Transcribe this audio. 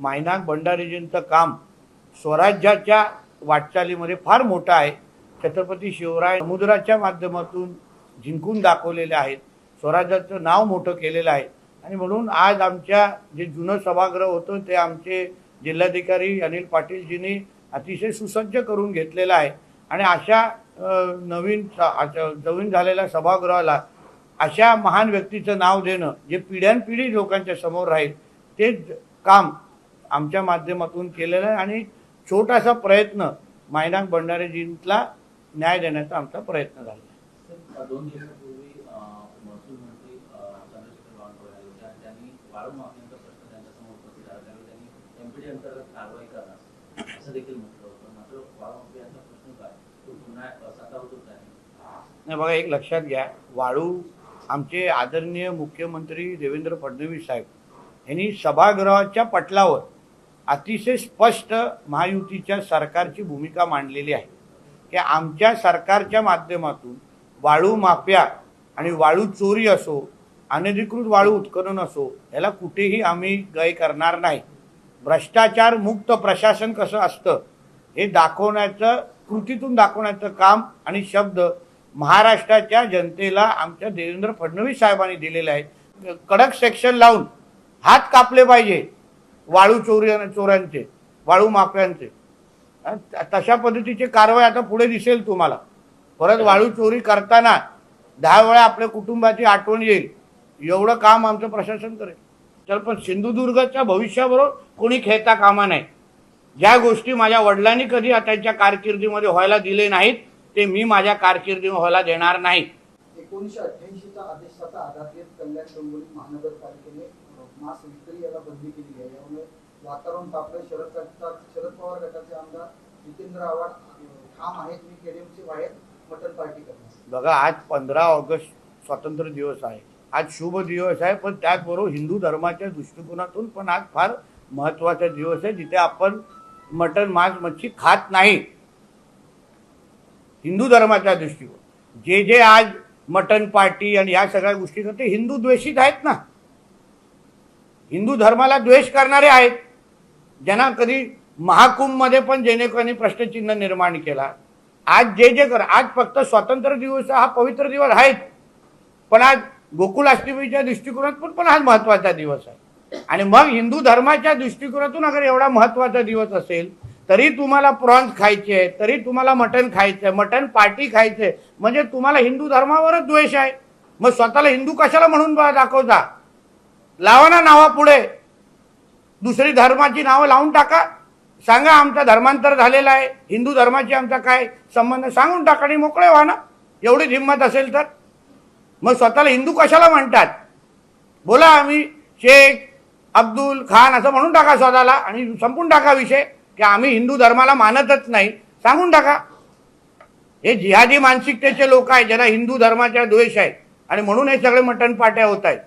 मायनाक भंडारीजींचं काम स्वराज्याच्या वाटचालीमध्ये फार मोठं आहे. छत्रपती शिवराय समुद्राच्या माध्यमातून जिंकून दाखवलेले आहेत. स्वराज्याचं नाव मोठं केलेलं आहे. आणि म्हणून आज आमच्या जे जुनं सभागृह होतं ते आमचे जिल्हाधिकारी अनिल पाटीलजींनी अतिशय सुसज्ज करून घेतलेलं आहे. आणि अशा नवीन स- अशा नवीन झालेल्या सभागृहाला अशा महान व्यक्तीचं नाव देणं जे पिढ्यानपिढी लोकांच्या समोर राहील ते काम आमच्या माध्यमातून केलेलं आहे आणि छोटासा प्रयत्न मायनाक भंडारेजींना न्याय देण्याचा आमचा प्रयत्न झाला नाही बघा एक लक्षात घ्या. वाळू आमचे आदरणीय मुख्यमंत्री देवेंद्र फडणवीस साहेब यांनी सभागृहाच्या पटलावर अतिशय स्पष्ट महायुतीच्या सरकारची भूमिका मांडलेली आहे. की आमच्या सरकारच्या माध्यमातून वाळू माफिया आणि वाळू चोरी असो अनधिकृत वाळू उत्खनन असो याला कुठेही आम्ही गय करणार नाही. भ्रष्टाचार मुक्त प्रशासन कसं असतं हे दाखवण्याचं कृतीतून दाखवण्याचं काम आणि शब्द महाराष्ट्राच्या जनतेला आमच्या देवेंद्र फडणवीस साहेबांनी दिलेले आहेत. कडक सेक्शन लावून हात कापले पाहिजे. वाळू चोरी चोऱ्यांचे वाळू माफ्यांचे. तशा पद्धतीची कारवाई आता पुढे दिसेल तुम्हाला. परत वाळू चोरी करताना दहा वेळा आपल्या कुटुंबाची आठवण येईल. एवढं काम आमचं प्रशासन करेल. तर पण सिंधुदुर्गच्या भविष्याबरोबर कोणी खेळता कामा नाही ज्या गोष्टी माझ्या वडिलांनी कधी त्यांच्या कारकिर्दीमध्ये व्हायला दिले नाहीत ते मी माझ्या कारकिर्दीमध्ये व्हायला देणार नाही. एकोणीसशे अठ्ठ्याऐंशीचा आदेश आधार घेत कल्याण डोंबिवली महानगरपालिकेने अ, मांस विक्री याला बंदी केली आहे. यामुळे वातावरण तापलं शरद गटाचे शरद पवार गटाचे आमदार जितेंद्र आव्हाड ठाम आहेत. मी केडीएमचे बाहेर मटन पार्टी करणार. बघा आज पंधरा ऑगस्ट स्वातंत्र्य दिवस आहे. आज शुभ दिवस आहे पण त्याचबरोबर हिंदू धर्माच्या दृष्टिकोनातून पण आज फार महत्त्वाचा दिवस आहे जिथे आपण मटण मांस मच्छी खात नाही. हिंदू धर्माच्या दृष्टिकोन. जे जे आज मटन पार्टी आणि या सगळ्या गोष्टीनं ते हिंदू द्वेषित आहेत ना. हिंदू धर्माला द्वेष करणारे आहेत. ज्यांना कधी महाकुंभमध्ये पण जेणेकरांनी प्रश्नचिन्ह निर्माण केला. आज जे जे कर आज फक्त स्वातंत्र्य दिवस हा पवित्र दिवस आहेच पण आज गोकुलाष्टमीच्या दृष्टिकोनातून पण हा महत्त्वाचा दिवस आहे. आणि मग हिंदू धर्माच्या दृष्टिकोनातून अगर एवढा महत्त्वाचा दिवस असेल तरी तुम्हाला प्रॉन्स खायचे आहे तरी तुम्हाला मटण खायचं आहे मटण पार्टी खायचे आहे. म्हणजे तुम्हाला हिंदू धर्मावरच द्वेष आहे. मग स्वतःला हिंदू कशाला म्हणून दाखवता? लावा ना नावा पुढे. दुसरी धर्माची नावं लावून टाका. सांगा आमचा धर्मांतर झालेला आहे. हिंदू धर्माची आमचा काय संबंध? सांगून टाका आणि मोकळे व्हा ना. एवढीच हिंमत असेल तर. मग स्वतःला हिंदू कशाला म्हणतात? बोला आम्ही शेख अब्दुल खान असं म्हणून टाका स्वतःला आणि संपून टाका विषय. की आम्ही हिंदू धर्माला मानतच नाही. सांगून टाका. हे जिहादी मानसिकतेचे लोक आहेत ज्यांना हिंदू धर्माचा द्वेष आहे आणि म्हणून हे सगळे मटण पाट्या होत आहेत.